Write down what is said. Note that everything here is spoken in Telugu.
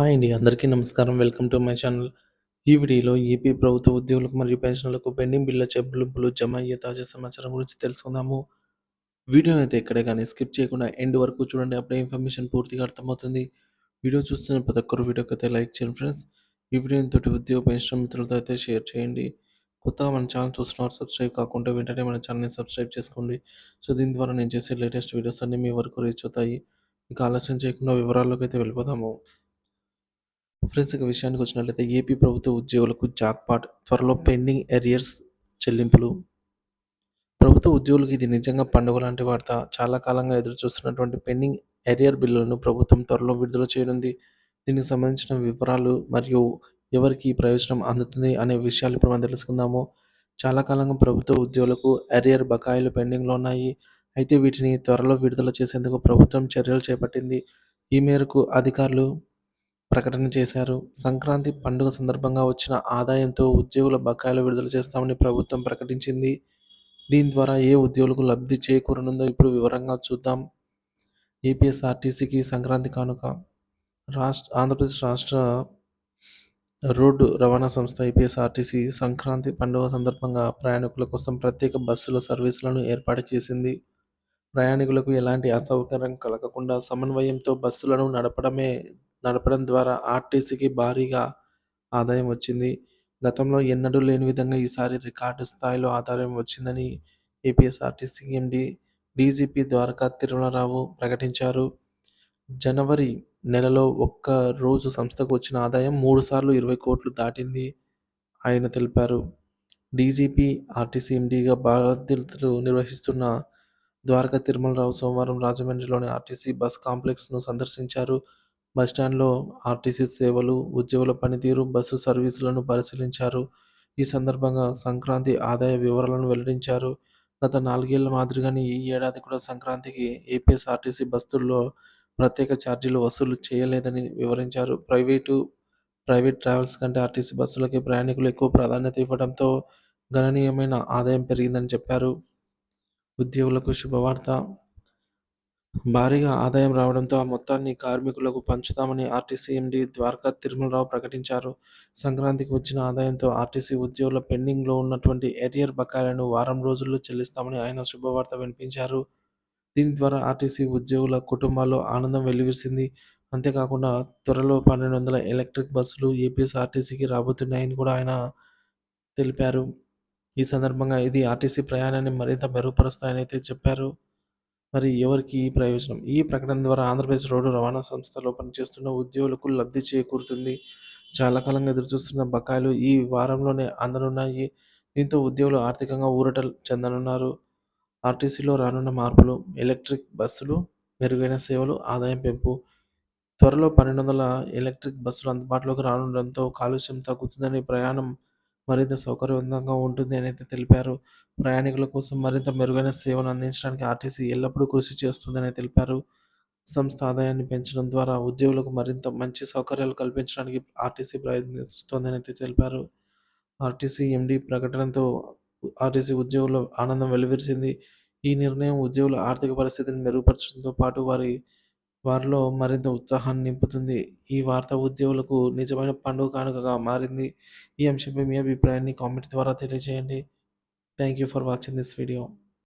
హాయ్ అండి. అందరికీ నమస్కారం. Welcome to my channel. ఈ వీడియోలో ఏపీ ప్రభుత్వ ఉద్యోగులకు మరియు పెన్షన్లకు పెండింగ్ బిల్ల చెల్లింపులు జమ అయ్యే తాజా సమాచారం గురించి తెలుసుకుందాము. వీడియో అయితే ఎక్కడే కానీ స్కిప్ చేయకుండా ఎండ్ వరకు చూడండి. అప్పుడే ఇన్ఫర్మేషన్ పూర్తిగా అర్థమవుతుంది. వీడియో చూస్తున్న ప్రతి ఒక్కరు వీడియోకి అయితే లైక్ చేయండి ఫ్రెండ్స్. ఈ వీడియో తోటి ఉద్యోగ పెన్షన్ మిత్రులతో అయితే షేర్ చేయండి. కొత్తగా మన ఛానల్ చూస్తున్నారు సబ్స్క్రైబ్ కాకుండా వెంటనే మన ఛానల్ని సబ్స్క్రైబ్ చేసుకోండి. సో దీని ద్వారా నేను చేసే లేటెస్ట్ వీడియోస్ అన్నీ మీ వరకు రీచ్ అవుతాయి. ఇక ఆలస్యం చేయకుండా వివరాల్లోకి అయితే వెళ్ళిపోదాము. ఫ్రెండ్స్ ఇక విషయానికి వచ్చినట్లయితే ఏపీ ప్రభుత్వ ఉద్యోగులకు జాక్పాట్ త్వరలో పెండింగ్ ఎరియర్స్ చెల్లింపులు. ప్రభుత్వ ఉద్యోగులకు ఇది నిజంగా పండుగ లాంటి వార్త. చాలా కాలంగా ఎదురు చూస్తున్నటువంటి పెండింగ్ ఎరియర్ బిల్లులను ప్రభుత్వం త్వరలో విడుదల చేయనుంది. దీనికి సంబంధించిన వివరాలు మరియు ఎవరికి ఈ ప్రయోజనం అందుతుంది అనే విషయాలు ఇప్పుడు మనం తెలుసుకుందాము. చాలా కాలంగా ప్రభుత్వ ఉద్యోగులకు ఎరియర్ బకాయిలు పెండింగ్లో ఉన్నాయి. అయితే వీటిని త్వరలో విడుదల చేసేందుకు ప్రభుత్వం చర్యలు చేపట్టింది. ఈ మేరకు అధికారులు ప్రకటన చేశారు. సంక్రాంతి పండుగ సందర్భంగా వచ్చిన ఆదాయంతో ఉద్యోగుల బకాయిలు విడుదల చేస్తామని ప్రభుత్వం ప్రకటించింది. దీని ద్వారా ఏ ఉద్యోగులకు లబ్ధి చేకూరనుందో ఇప్పుడు వివరంగా చూద్దాం. ఏపీఎస్ఆర్టీసీకి సంక్రాంతి కానుక. రాష్ట్ర ఆంధ్రప్రదేశ్ రాష్ట్ర రోడ్డు రవాణా సంస్థ ఏపీఎస్ఆర్టీసీ సంక్రాంతి పండుగ సందర్భంగా ప్రయాణికుల కోసం ప్రత్యేక బస్సుల సర్వీసులను ఏర్పాటు చేసింది. ప్రయాణికులకు ఎలాంటి అసౌకర్యం కలగకుండా సమన్వయంతో బస్సులను నడపడమే నడపడం ద్వారా ఆర్టీసీకి భారీగా ఆదాయం వచ్చింది. గతంలో ఎన్నడూ లేని విధంగా ఈసారి రికార్డు స్థాయిలో ఆదాయం వచ్చిందని APSRTC MD DGP Dwaraka Tirumala Rao ప్రకటించారు. జనవరి నెలలో ఒక్క రోజు సంస్థకు వచ్చిన ఆదాయం మూడు సార్లు ఇరవై కోట్లు దాటింది ఆయన తెలిపారు. డీజీపీ ఆర్టీసీ ఎండీగా బాధ్యతలు నిర్వహిస్తున్న ద్వారకా తిరుమలరావు సోమవారం రాజమండ్రిలోని ఆర్టీసీ బస్ కాంప్లెక్స్ను సందర్శించారు. బస్టాండ్లో ఆర్టీసీ సేవలు ఉద్యోగుల పనితీరు బస్సు సర్వీసులను పరిశీలించారు. ఈ సందర్భంగా సంక్రాంతి ఆదాయ వివరాలను వెల్లడించారు. గత నాలుగేళ్ళ మాదిరిగానే ఈ ఏడాది కూడా సంక్రాంతికి ఏపీఎస్ఆర్టీసీ బస్సుల్లో ప్రత్యేక ఛార్జీలు వసూలు చేయలేదని వివరించారు. ప్రైవేటు ప్రైవేట్ ట్రావెల్స్ కంటే ఆర్టీసీ బస్సులకి ప్రయాణికులు ఎక్కువ ప్రాధాన్యత ఇవ్వడంతో గణనీయమైన ఆదాయం పెరిగిందని చెప్పారు. ఉద్యోగులకు శుభవార్త. భారీగా ఆదాయం రావడంతో ఆ మొత్తాన్ని కార్మికులకు పంచుతామని ఆర్టీసీ ఎండీ ద్వారకా తిరుమలరావు ప్రకటించారు. సంక్రాంతికి వచ్చిన ఆదాయంతో ఆర్టీసీ ఉద్యోగుల పెండింగ్లో ఉన్నటువంటి ఎరియర్ బకాయిలను వారం రోజుల్లో చెల్లిస్తామని ఆయన శుభవార్త వినిపించారు. దీని ద్వారా ఆర్టీసీ ఉద్యోగుల కుటుంబాల్లో ఆనందం వెల్లివిరిసింది. అంతేకాకుండా త్వరలో పన్నెండు వందల ఎలక్ట్రిక్ బస్సులు ఏపీఎస్ఆర్టీసీకి రాబోతున్నాయని కూడా ఆయన తెలిపారు. ఈ సందర్భంగా ఇది ఆర్టీసీ ప్రయాణాన్ని మరింత మెరుగుపరుస్తాయని అయితే చెప్పారు. మరి ఎవరికి ఈ ప్రయోజనం? ఈ ప్రకటన ద్వారా ఆంధ్రప్రదేశ్ రోడ్డు రవాణా సంస్థలో పనిచేస్తున్న ఉద్యోగులకు లబ్ధి చేకూరుతుంది. చాలా కాలంగా ఎదురుచూస్తున్న బకాయిలు ఈ వారంలోనే అందనున్నాయి. దీంతో ఉద్యోగులు ఆర్థికంగా ఊరట చెందనున్నారు. ఆర్టీసీలో రానున్న మార్పులు ఎలక్ట్రిక్ బస్సులు మెరుగైన సేవలు ఆదాయం పెంపు త్వరలో పన్నెండు వందల ఎలక్ట్రిక్ బస్సులు అందుబాటులోకి రానుండడంతో కాలుష్యం తగ్గుతుందని ప్రయాణం మరింత సౌకర్యవంతంగా ఉంటుంది అని అయితే తెలిపారు. ప్రయాణికుల కోసం మరింత మెరుగైన సేవలు అందించడానికి ఆర్టీసీ ఎల్లప్పుడూ కృషి చేస్తుందని తెలిపారు. సంస్థ ఆదాయాన్ని పెంచడం ద్వారా ఉద్యోగులకు మరింత మంచి సౌకర్యాలు కల్పించడానికి ఆర్టీసీ ప్రయత్నిస్తోందని అయితే తెలిపారు. ఆర్టీసీ ఎండి ప్రకటనతో ఆర్టీసీ ఉద్యోగుల ఆనందం వెలువరిచింది. ఈ నిర్ణయం ఉద్యోగుల ఆర్థిక పరిస్థితిని మెరుగుపరచడంతో పాటు వారి వారిలో మరింత ఉత్సాహాన్ని నింపుతుంది. ఈ వార్త ఉద్యోగులకు నిజమైన పండుగ కానుకగా మారింది. ఈ అంశంపై మీ అభిప్రాయాన్ని కామెంట్ ద్వారా తెలియజేయండి. Thank you for watching this video.